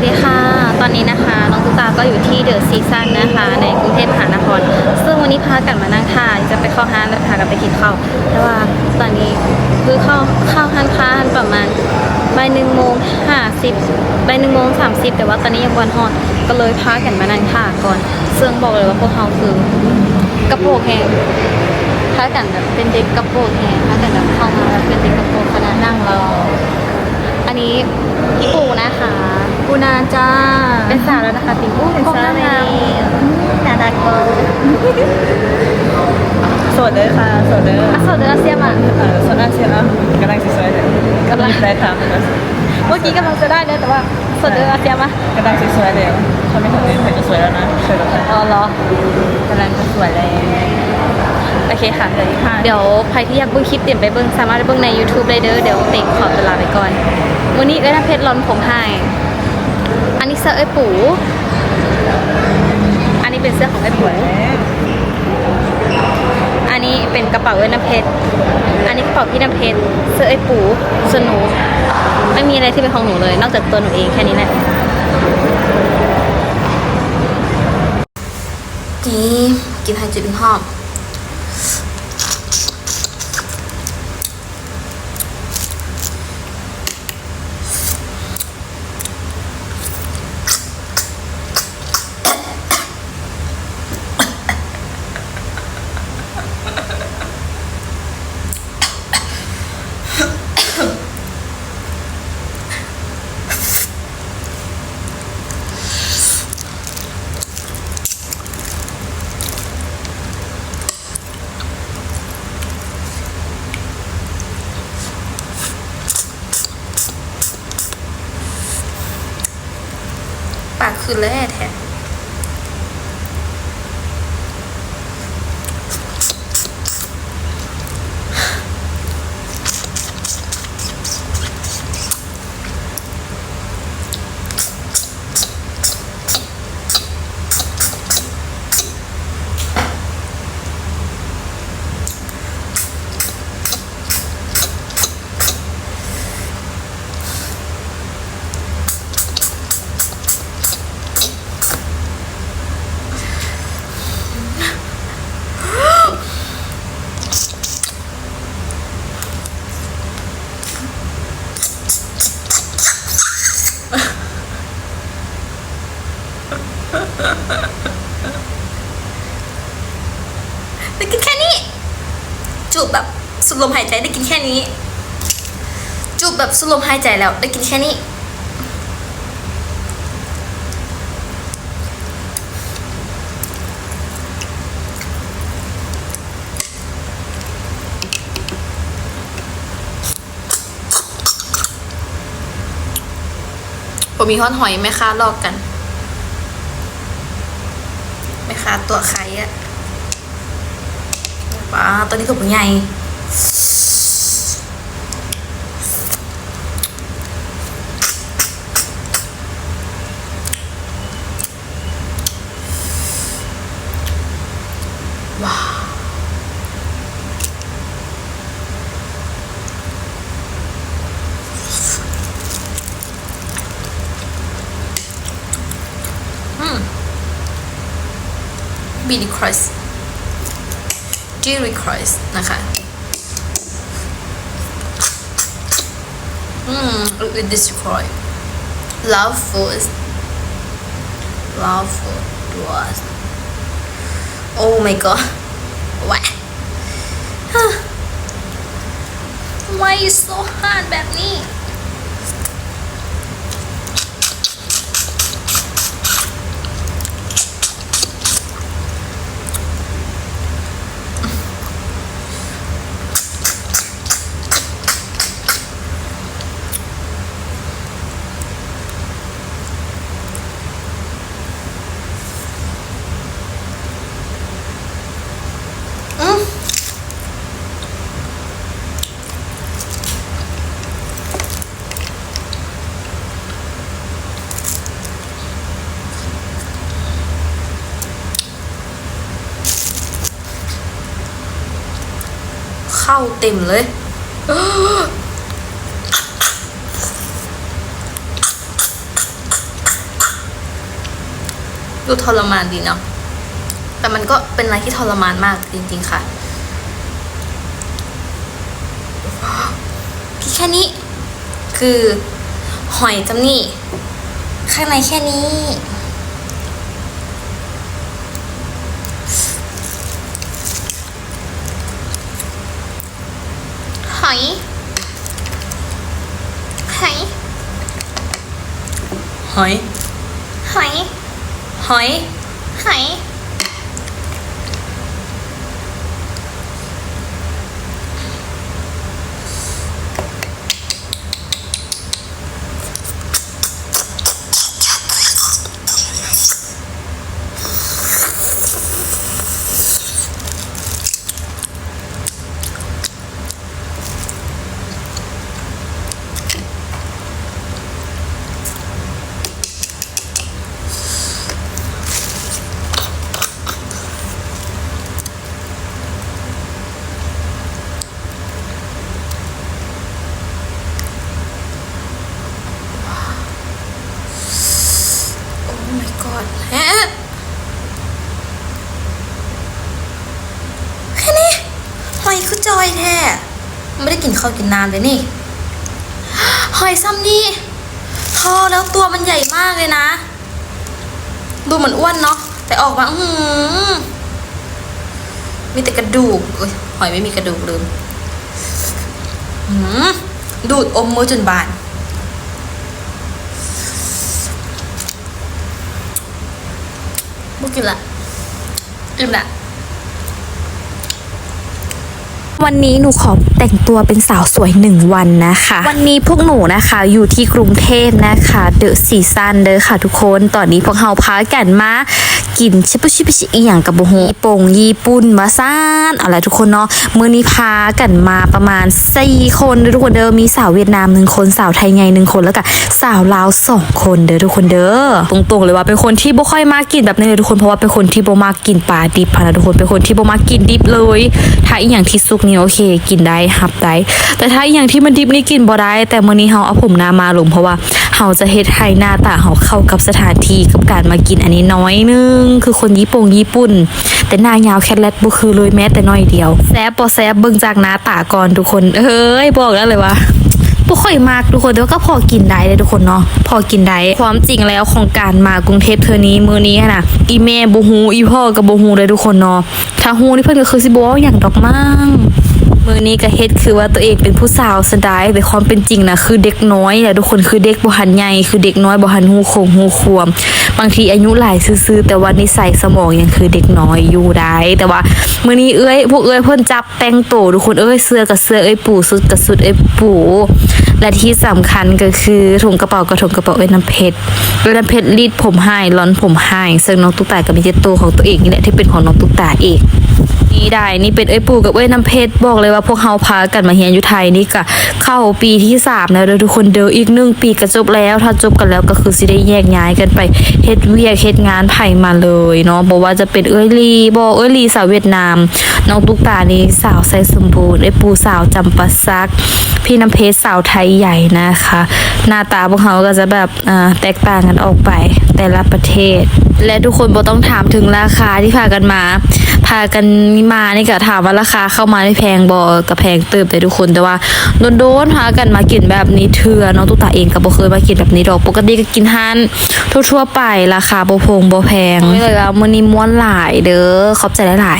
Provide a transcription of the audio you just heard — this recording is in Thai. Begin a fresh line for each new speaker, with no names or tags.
วัสดีค่ะ ตอนนี้นะคะน้องตุ๊กตาก็อยู่ที่เดอะซีซันนะคะ ในกรุงเทพมหานคร ซึ่งวันนี้พากันมานั่งท่าจะไปเข้าห้างแล้วพากันไปกินข้าวแต่ว่าตอนนี้คือเข้าเข้าห้างค้าประมาณบ่ายหนึ่งโมงห้าสิบบ่ายหนึ่งโมงสามสิบแต่ว่าตอนนี้ยังวันฮอดก็เลยพากันมานั่งท่าก่อนซึ่งบอกเลยว่าพวกเขาคือกระโปรงแหงพากันแบบเป็นเด็กกระโปรงแหงพากันแบบเข้ามาแบบเป็นเด็กกระโปรงคณะนั่งรออันนี้พี่ปูนะคะ
ปูนาจ้า
เป็นสาวแล้วนะคะติงปูเป็น
กล้อง
สาว
หน้า
แล้ว
งามนาดากอนสดเลยค่ะสดเลย
อะสาวเดอเซียมา
เออสดอาเซียนแล้วกำลังสวยๆเลยกำลังได้ทำเลย
เมื่อกี้กำลังจะได้เลยแต่ว่าสาวเดอเซียมากำ
ลังสวยๆเลยถ้าไม่ถึงนี้มันจะสวยแล้วนะสวยแล้วนะ
อ๋อเหรอกำ
ลังจะสวยเลย
โอเคค่ะ
เลยค่ะ
เดี๋ยวใครที่อยากเบิ้งคลิปเตรียมไปเบิ้งสามารถไปเบิ้งใน YouTube ได้เด้อเดี๋ยวเต็งขอตัวลาไปก่อน วันนี้เอ้ยน้ำเพชรร้อนผมให้อันนี้ เสื้อเอ้ปูอันนี้เป็นเสื้อของเอ้ปูอันนี้เป็นกระเป๋าเอ้น้ำเพชร อันนี้กระเป๋าพี่น้ำเพชร เสื้อไอ้ปูสนูไม่มีอะไรที่เป็นของหนูเลย นอกจากตัวหนูเองแค่นี้แหละนี่กินไฮจิเป็นหอม ปากคือแร่แท้ ได้กินแค่นี้ จูบแบบสุดลมหายใจได้กินแค่นี้ จูบแบบสุดลมหายใจแล้วได้กินแค่นี้ ผมมีฮอตหอยไหมคะลอกกันไหมคะตัวไข่อะ ป้าตัวนี้ตัว ใหญ่ว้าวอืมบีดีครอส G request นะคะอืม with this request love food love food was oh my god why why is so hard แเข้าเต็มเลยดูทรมานดีเนาะ แต่มันก็เป็นอะไรที่ทรมานมากจริงๆค่ะ พี่แค่นี้ คือหอยจำนี่ ข้างในแค่นี้ อยหอย
หอย
หอย
หอย
หอย my god แฮะแค่นี้หอยคือจอยแท้ไม่ได้กินข้าวกินน้ำเลยนี่หอยซ้ำนี่ทอแล้วตัวมันใหญ่มากเลยนะ ดูเหมือนอ้วนเนาะแต่ออกมาอือหือมีแต่กระดูกหอยไม่มีกระดูกลืมดูดอมมือจนบาน บุกินละอิ่มละ
วันนี้หนูขอแต่งตัวเป็นสาวสวยหนึ่งวันนะคะ วันนี้พวกหนูนะคะอยู่ที่กรุงเทพนะคะเดอะซีซันเด้อค่ะทุกคนตอนนี้พวกเราพากันมากินชิปุชิปชิอีหยังกับโบโฮญี่ปุ่งญี่ปุ่นมาซ่า นอะไรทุกคนเนาะมือนี้พากันมาประมาณสี่คนเด้อทุกคนเด้อมีสาวเวียดนามหนึ่งคนสาวไทยไงหนึ่งคนแล้วก็สาวลาวสองคนเด้อทุกคนเด้อตรงๆเลยว่าเป็นคนที่บ่ค่อยมากกินแบบนี้เลยทุกคนเพราะว่าเป็นคนที่บ่มากกินปลาดิบค่ะนะทุกคนเป็นคนที่บ่มากกินดิบเลย ถ้าอีหยังที่สุกนี่โอเคกินได้ฮับได้แต่ถ้าอีหยังที่มันดิบนี่กินบ่ได้ แต่มื้อนี้เฮาเอาผมหน้ามาลงเพราะว่าเฮาจะเฮ็ดให้หน้าตาเฮาเข้ากับสถานที่กับการมากินอันนี้น้อยนึงคือคนญี่ปุ่งญี่ปุ่น แต่หน้ายาวแคทแลตบุคือเลยแม้แต่น้อยเดียวแซบบอแซบเบิ่งจากหน้าตาก่อนทุกคนเฮ้ยบอกแล้วเลยว่าบ่ค่อยมากทุกคนแต่ว่าก็พอกินได้เลยทุกคนเนาะพอกินได้ความจริงแล้วของการมากรุงเทพเธอนี้มื้อนี้นะอีแม่บ่ฮู้อีพ่อก็บ่ฮู้เลยทุกคนเนาะถ้าฮู้นี่เพิ่นก็คือสิบ่เว้างดอกมั้ง มือนี้ก็เฮ็ดคือว่าตัวเองเป็นผู้สาวสดายแต่ความเป็นจริงนะคือเด็กน้อยแหละทุกคนคือเด็กบ่หันใหญ่คือเด็กน้อยบ่หันฮู้โคงฮู้ควม บางทีอายุหลายซื่อๆแต่ว่านิสัยสมองยังคือเด็กน้อยอยู่ได้ แต่ว่ามื้อนี้เอ้ยพวกเอ้ยเพิ่นจับแต่งโตทุกคนเอ้ยเสื้อกับเสื้อเอ้ยปู่สุดกับสุดเอ้ยปู่และที่สำคัญก็คือถุงกระเป๋ากับถุงกระเป๋าเอ้ยน้ำเพชรเอ้ยน้ำเพชรรีดผมให้ร้อนผมให้ซึ่งน้องตุ๊กตาก็มีเจตโตวของตัวเองนี่แหละที่เป็นของน้องตุ๊กตาเอง นี่ได้นี่เป็นเอ้ยปู่กับเอ้ยน้ำเพชรบอกเลยว่าพวกเฮาพากันมาเฮียนอยู่ไทยนี่ก็เข้าปีที่สามแล้วเด้อทุกคนเด้ออีกหนึ่งปีก็จบแล้ว ถ้าจบกันแล้วก็คือสิได้แยกย้ายกันไปเฮ็ดเวียกเฮ็ดงานไผ่มาเลยเนาะบอกว่าจะเป็นเอ้ยลีบอกเอ้ยลีสาวเวียดนามน้องตุ๊กตานี่สาวไซสมบูรณ์ไอ้ปู่สาวจำปาซัก พี่น้ำเพชรสาวไทยใหญ่นะคะ หน้าตาพวกเขาก็จะแบบอ่าแตกต่างกันออกไปแต่ละประเทศ และทุกคนบ่ต้องถามถึงราคาที่พากันมา พากันมานี่ก็ถามว่าราคาเข้ามาได้แพงบอก็แพงเติบแต่ทุกคนแต่ว่าโดนๆพากันมากินแบบนี้เถื่อน้องตุ๊ตาเองก็บ่เคยมากินแบบนี้ดอกปกติก็กินฮันทั่วๆไปราคาบ่พงบ่แพงเลยว่ามื้อนี้ม้วนหลายเด้อขอบใจหลาย